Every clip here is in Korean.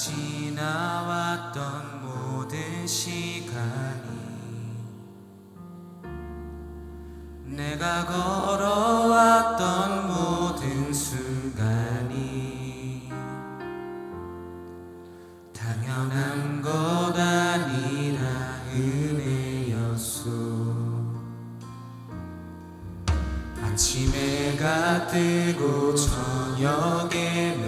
지나왔던 모든 시간이 내가 걸어왔던 모든 순간이 당연한 것 아니라 은혜였소. 아침에가 뜨고 저녁에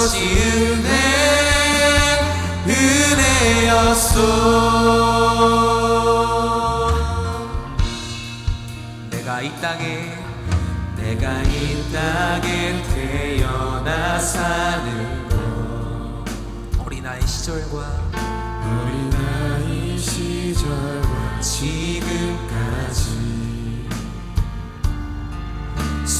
것이 은혜 은혜였소. 내가 이 땅에 내가 이 땅에 태어나 사는 것. 어린아이 시절과 어린아이 시절과 지금까지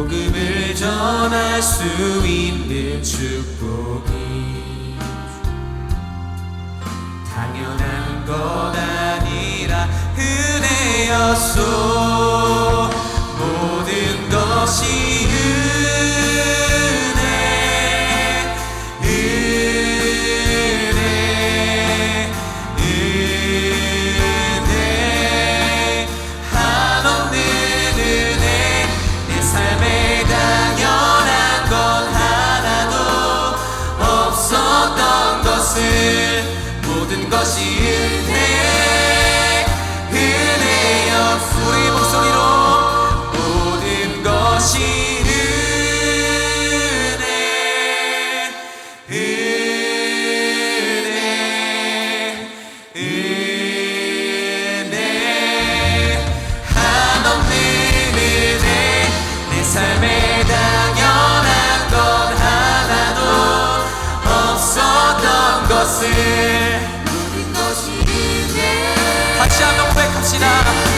복음을 전할 수 있는 축복이 당연한 것 아니라 은혜였소. 모든 것이 것을 모든 것이 은혜 같이 한번 고백합시다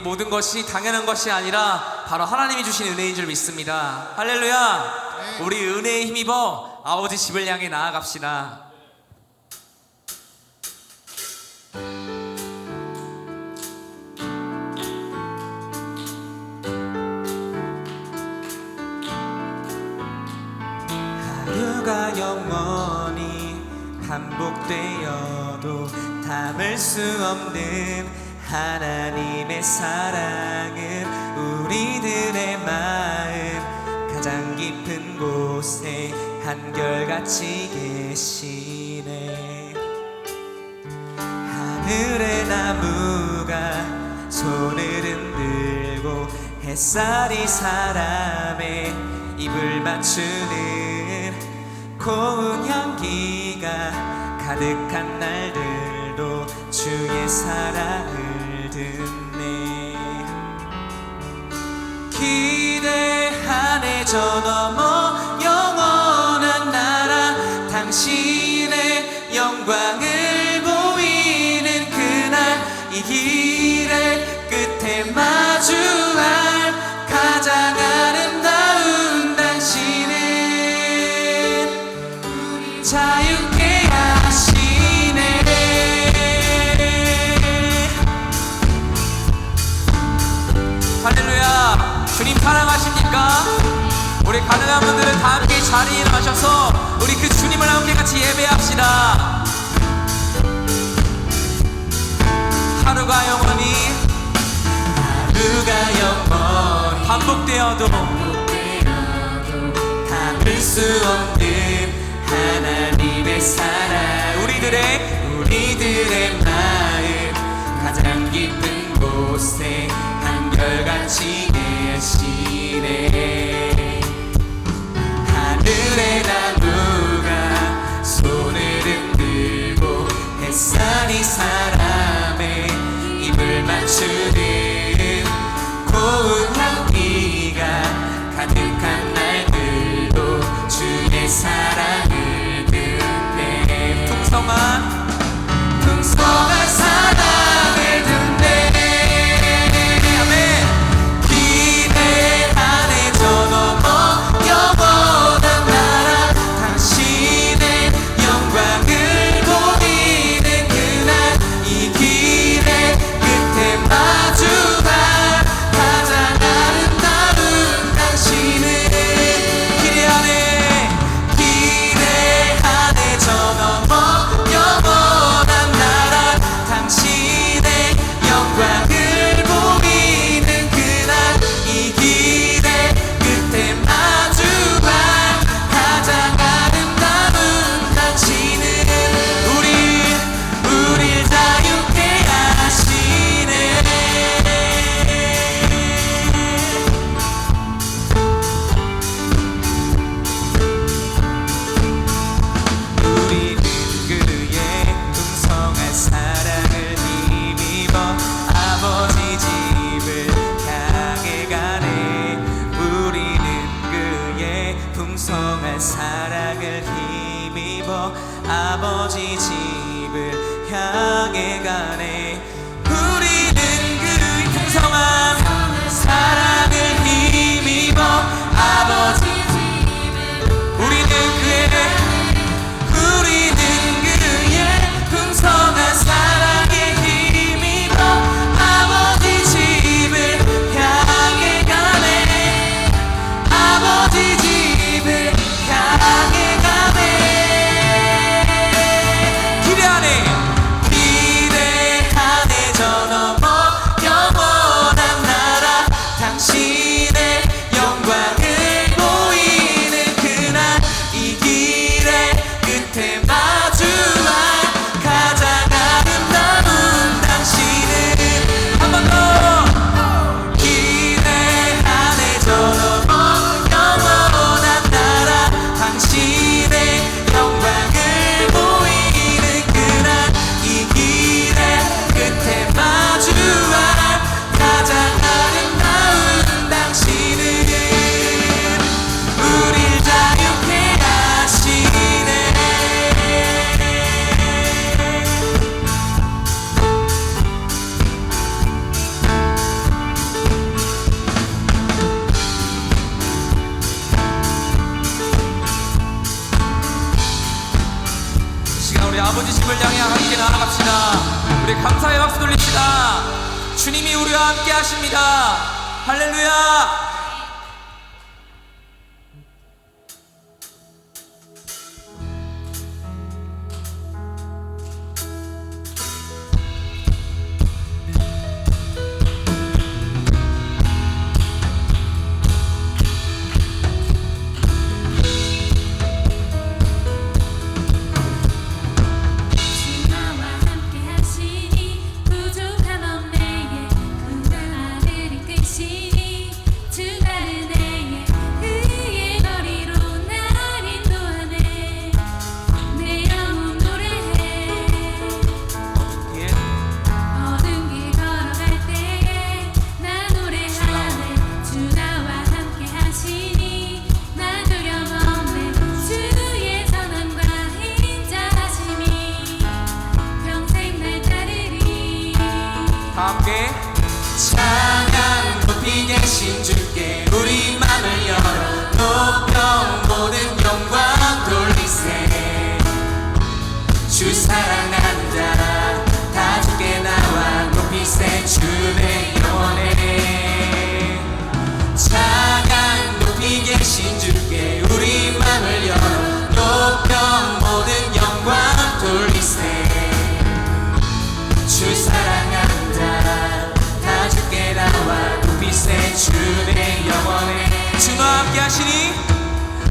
모든 것이 당연한 것이 아니라 바로 하나님이 주신 은혜인 줄 믿습니다. 할렐루야. 우리 은혜에 힘입어 아버지 집을 향해 나아갑시다. 하루가 영원히 반복되어도 담을 수 없는 하나님의 사랑은 우리들의 마음. 한결같이 계시네. 하늘의 나무가 손을 흔들고 햇살이 사람의 입을 맞추는 고운 향기가 가득한 날들도 주의 사랑을 듣네. 기대 안에 저 넘어 영원한 나라. 당신의 영광을 보이는 그날. 이 길의 끝에 마주 우리 가능한 분들은 다 함께 자리에 일어나셔서 우리 그 주님을 함께 같이 예배합시다. 하루가 영원히 하루가 영원히 반복되어도 담을 수 없는 하나님의 사랑. 우리들의 우리들의 마음 가장 깊은 곳에 향 감사의 박수 돌립시다. 주님이 우리와 함께 하십니다. 할렐루야 하시니?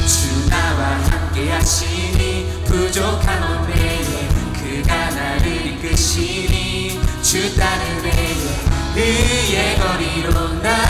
주 나와 함께 하시니 부족함 없네 그가 나를 이끄시니 주 따르네 그의 거리로 나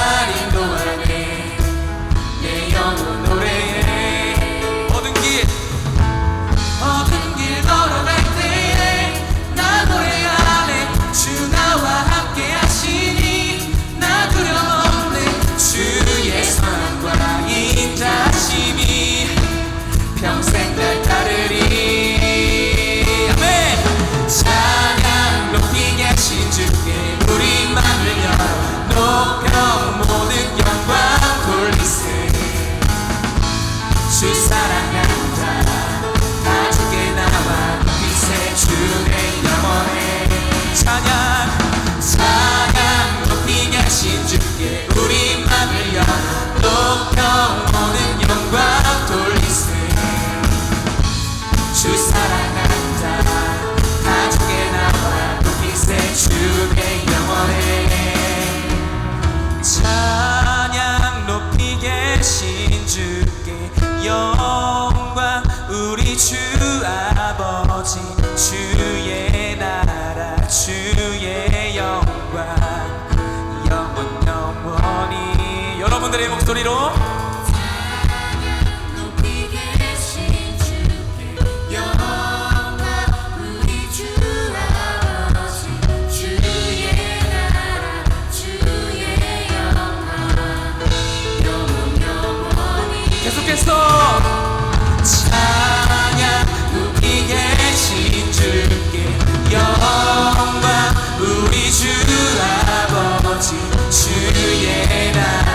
주의 나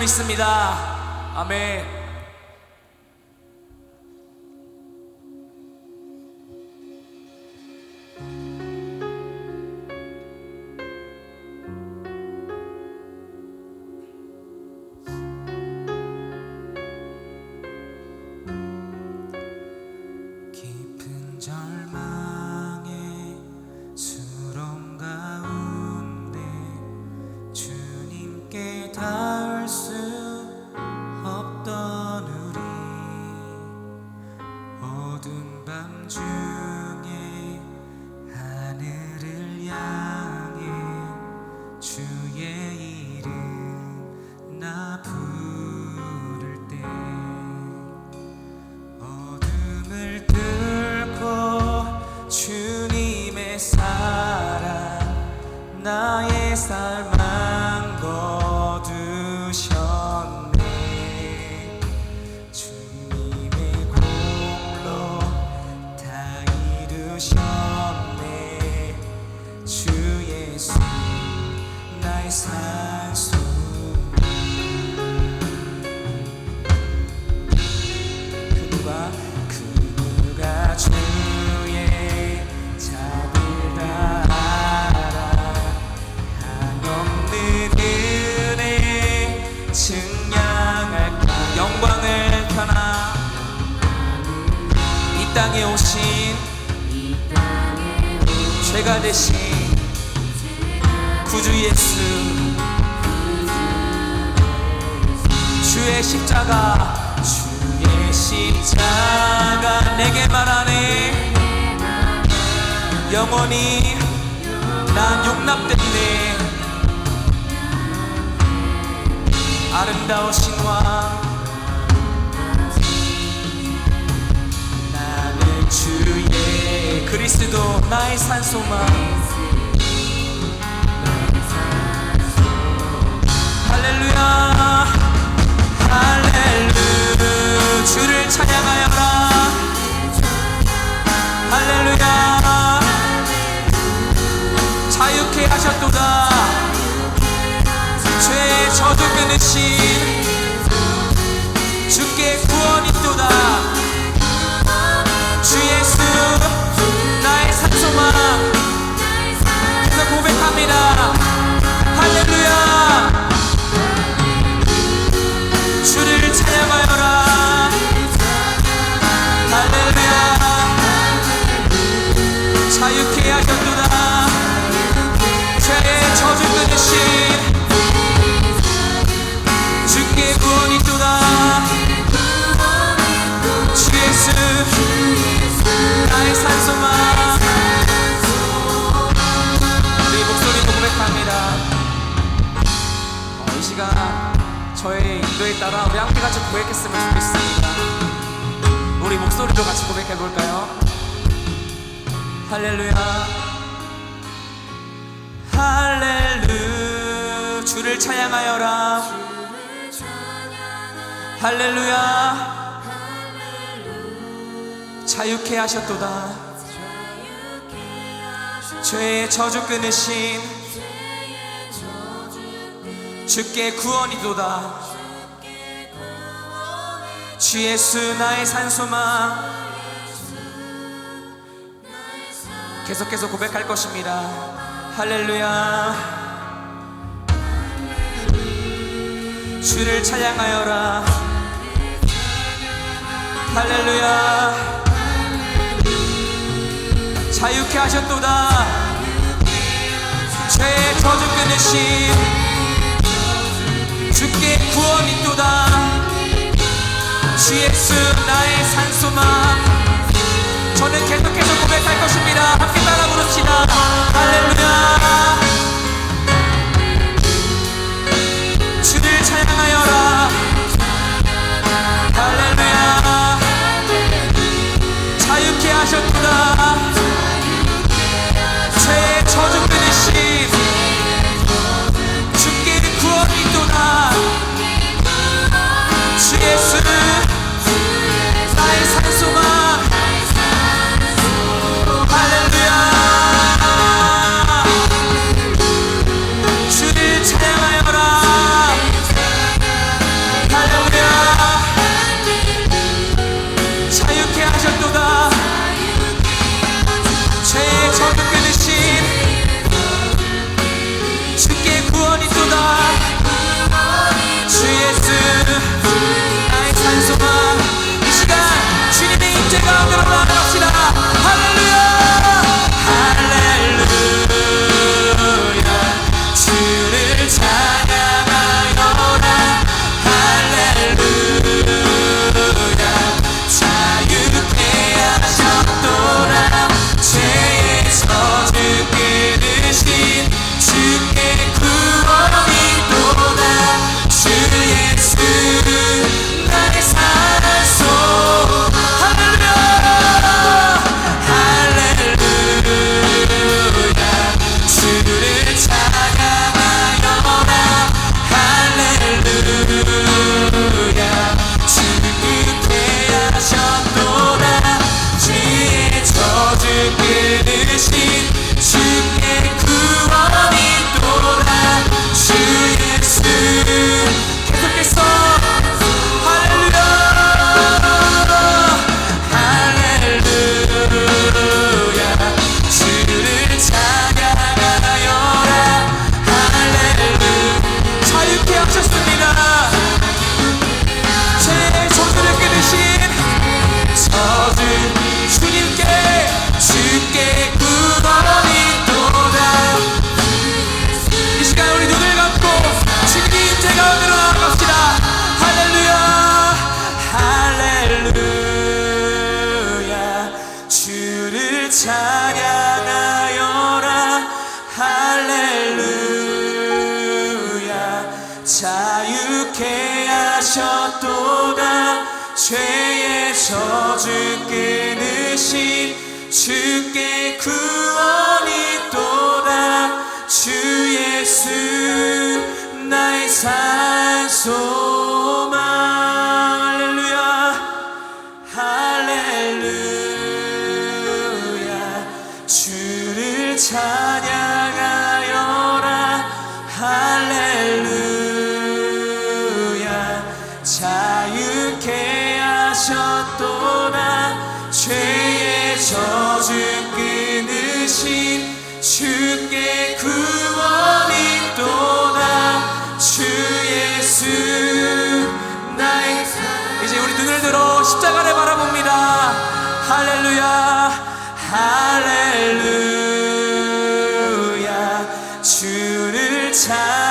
믿습니다. 아멘. 땅에 오신 죄가 되신 구주 예수. 주의 십자가 주의 십자가. 내게 말하네. 영원히 난 용납됐네. 아름다우신 왕. 주의 그리스도 나의 산소만. 할렐루야 할렐루. 주를 찬양하여라. 할렐루야 자유케 하셨도다. 죄의 저주 끊으신 주께 우리 목소리로 고백합니다. 어, 이 시간 저의 인도에 따라 우리 함께 같이 고백했으면 좋겠습니다. 우리 목소리로 같이 고백해볼까요? 할렐루야. 할렐루. 주를 찬양하여라. 할렐루야 자유케 하셨도다. 죄의 저주 끊으신 주께 구원이도다. 주 예수 나의 산소망 계속해서 고백할 것입니다. 할렐루야. 주를 찬양하여라. 할렐루야 자유케 하셨도다. 죄의 저주 끊으신 주께 구원이 있도다. 주 예수 나의 산소망 저는 계속해서 고백할 것입니다. 함께 따라 부릅시다 하셨도다. 죄의 저주 끊으신 주께 구원이 또다. 주 예수 나의 산소망 할렐루야 주 끊으신 주께 구원이 또다 주 예수 나의 이제 우리 눈을 들어 십자가를 바라봅니다. 할렐루야 할렐루야. 주를 찬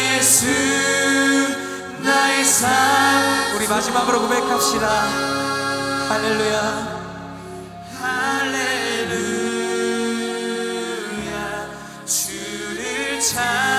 예수 나의 삶. 우리 마지막으로 고백합시다. 할렐루야. 할렐루야. 주를 찬